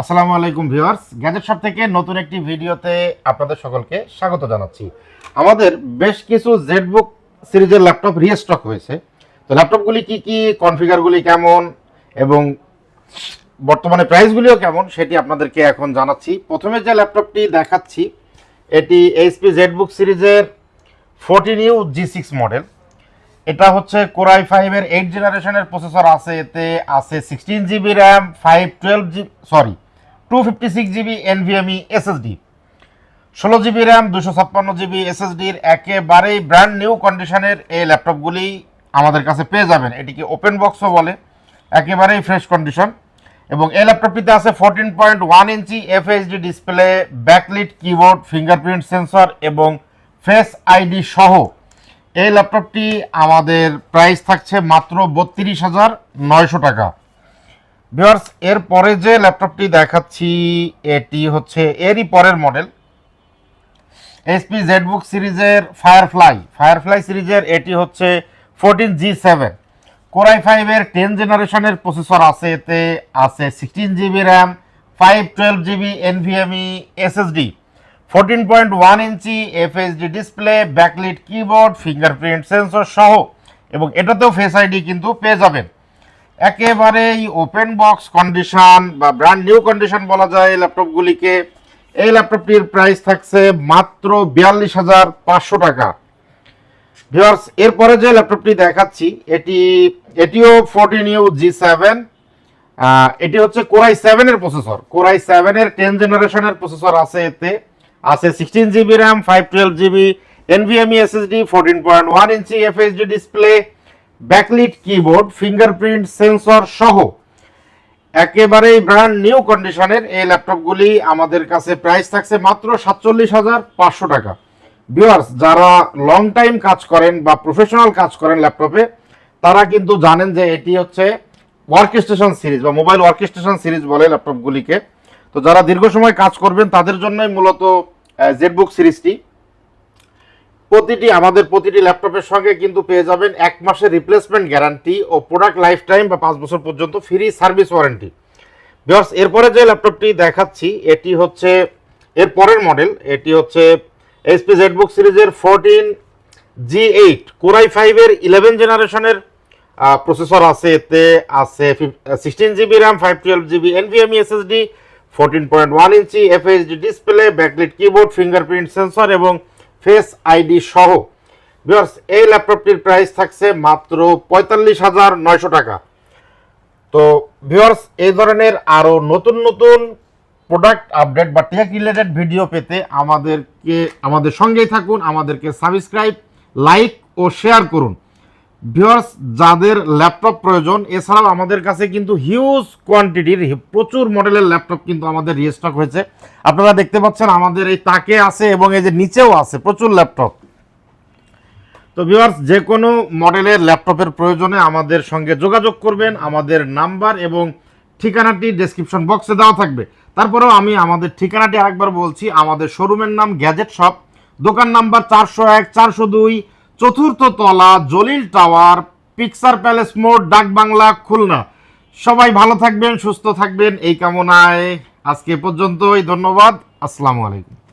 আসসালামু আলাইকুম viewers. Gadget shop থেকে নতুন একটি ভিডিওতে আপনাদের সকলকে স্বাগত জানাচ্ছি। আমাদের বেশ কিছু জেটবুক সিরিজের ল্যাপটপ রিস্টক হয়েছে। তো ল্যাপটপগুলি কি কি কনফিগারগুলি কেমন, এবং বর্তমানে প্রাইসগুলিও কেমন সেটি আপনাদেরকে এখন জানাচ্ছি। প্রথমে যে ল্যাপটপটি দেখাচ্ছি, এটি এইচপি জেটবুক সিরিজের fourteen U G six model এটা হচ্ছে কোরাই ফাইভের এইট জেনারেশনের প্রসেসর আছে এতে, আছে sixteen GB RAM five twelve G sorry two fifty six GB NVMe SSD ষোলো জিবি র্যাম দুশো ছাপ্পান্ন জিবি এসএসডির একেবারেই ব্র্যান্ড নিউ কন্ডিশনের এই ল্যাপটপগুলি আমাদের কাছে পেয়ে যাবেন। এটিকে ওপেন বক্সও বলে, একেবারেই ফ্রেশ কন্ডিশন এবং এই ল্যাপটপটিতে আছে fourteen point one inch FHD display backlit keyboard fingerprint sensor এবং ফেস আইডি সহ। এই ল্যাপটপটি আমাদের প্রাইস থাকছে মাত্র বত্রিশ হাজার নয়শো টাকা। ভিওর্স এর পরে যে ল্যাপটপটি দেখাচ্ছি, এটি হচ্ছে এরই পরের মডেল। এইচপি জেডবুক সিরিজের ফায়ারফ্লাই ফায়ারফ্লাই সিরিজের এটি হচ্ছে fourteen G seven core i ফাইভের টেন জেনারেশনের প্রসেসর আছে এতে, আছে sixteen GB RAM five twelve GB NVMe SSD fourteen point one inch FSD display backlit keyboard fingerprint sensor সহ। এবং এটাতেও ফেস আইডি কিন্তু পেয়ে যাবেন। একেবারেই ওপেন বক্স কন্ডিশন বা ব্র্যান্ড নিউ কন্ডিশন বলা যায় এই ল্যাপটপগুলিকে এই ল্যাপটপটির প্রাইস থাকছে মাত্র বিয়াল্লিশ হাজার পাঁচশো টাকা। ভিওর্স এরপরে যে ল্যাপটপটি দেখাচ্ছি, এটি, এটিও ফোরটিন ইউ জি সেভেন এটি হচ্ছে কোরাই সেভেনের প্রসেসর কোরাই সেভেনের টেন জেনারেশনের প্রসেসর আছে এতে। আছে sixteen GB RAM five twelve GB NVMe SSD fourteen point one inch FSD display backlit keyboard, fingerprint, sensor সহ একেবারেই ব্র্যান্ড নিউ কন্ডিশনের এই ল্যাপটপগুলি আমাদের কাছে প্রাইস থাকছে মাত্র সাতচল্লিশ হাজার পাঁচশো টাকা। ভিউয়ার্স যারা লং টাইম কাজ করেন বা প্রফেশনাল কাজ করেন ল্যাপটপে, তারা কিন্তু জানেন যে এটি হচ্ছে ওয়ার্ক স্টেশন সিরিজ বা মোবাইল ওয়ার্ক স্টেশন সিরিজ বলে ল্যাপটপগুলিকে। তো যারা দীর্ঘ সময় কাজ করবেন, তাদের জন্যই মূলত জেটবুক সিরিজটি প্রতিটি, আমাদের প্রতিটি ল্যাপটপের সঙ্গে কিন্তু পেয়ে যাবেন এক মাসের রিপ্লেসমেন্ট গ্যারান্টি ও প্রোডাক্ট লাইফ টাইম বা পাঁচ বছর পর্যন্ত ফ্রি সার্ভিস ওয়ারেন্টি বিকজ এরপরে যে ল্যাপটপটি দেখাচ্ছি, এটি হচ্ছে, এর পরের মডেল এটি হচ্ছে এইচপি জেটবুক সিরিজের fourteen G eight core i ফাইভের ইলেভেন জেনারেশনের প্রসেসর আছে এতে, আছে sixteen GB RAM five twelve GB NVMe SSD fourteen point one inch FHD display backlit keyboard fingerprint sensor এবং ফেস আইডি সহ। ভিউয়ার্স, এই ল্যাপটপটির প্রাইস থাকছে মাত্র পঁয়তাল্লিশ হাজার নয়শো টাকা। তো ভিউয়ার্স, এই ধরনের আরও নতুন নতুন প্রোডাক্ট আপডেট বা টেক রিলেটেড ভিডিও পেতে আমাদেরকে, আমাদের সঙ্গেই থাকুন, আমাদেরকে সাবস্ক্রাইব লাইক ও শেয়ার করুন। ভিউয়ার্স যাদের ল্যাপটপ প্রয়োজন, এছাড়াও আমাদের কাছে কিন্তু হিউজ কোয়ান্টিটির প্রচুর মডেলের ল্যাপটপ কিন্তু আমাদের রিস্টক হয়েছে। আপনারা দেখতে পাচ্ছেন আমাদের এই তাকে আছে এবং এই যে নিচেও আছে, প্রচুর ল্যাপটপ তো ভিউয়ার্স যে কোনো মডেলের ল্যাপটপের প্রয়োজনে আমাদের সঙ্গে যোগাযোগ করবেন। আমাদের নাম্বার এবং ঠিকানাটি ডেসক্রিপশন বক্সে দেওয়া থাকবে। তারপরেও আমি আমাদের ঠিকানাটি আরেকবার বলছি। আমাদের শোরুমের নাম গ্যাজেট শপ দোকান নাম্বার চারশো এক, চারশো দুই চতুর্থ তলা, জলিল টাওয়ার পিকচার প্যালেস মোড়, ডাক বাংলা, খুলনা। সবাই ভালো থাকবেন, সুস্থ থাকবেন, এই কামনায় আজকে পর্যন্তই, ধন্যবাদ, আসসালামু আলাইকুম।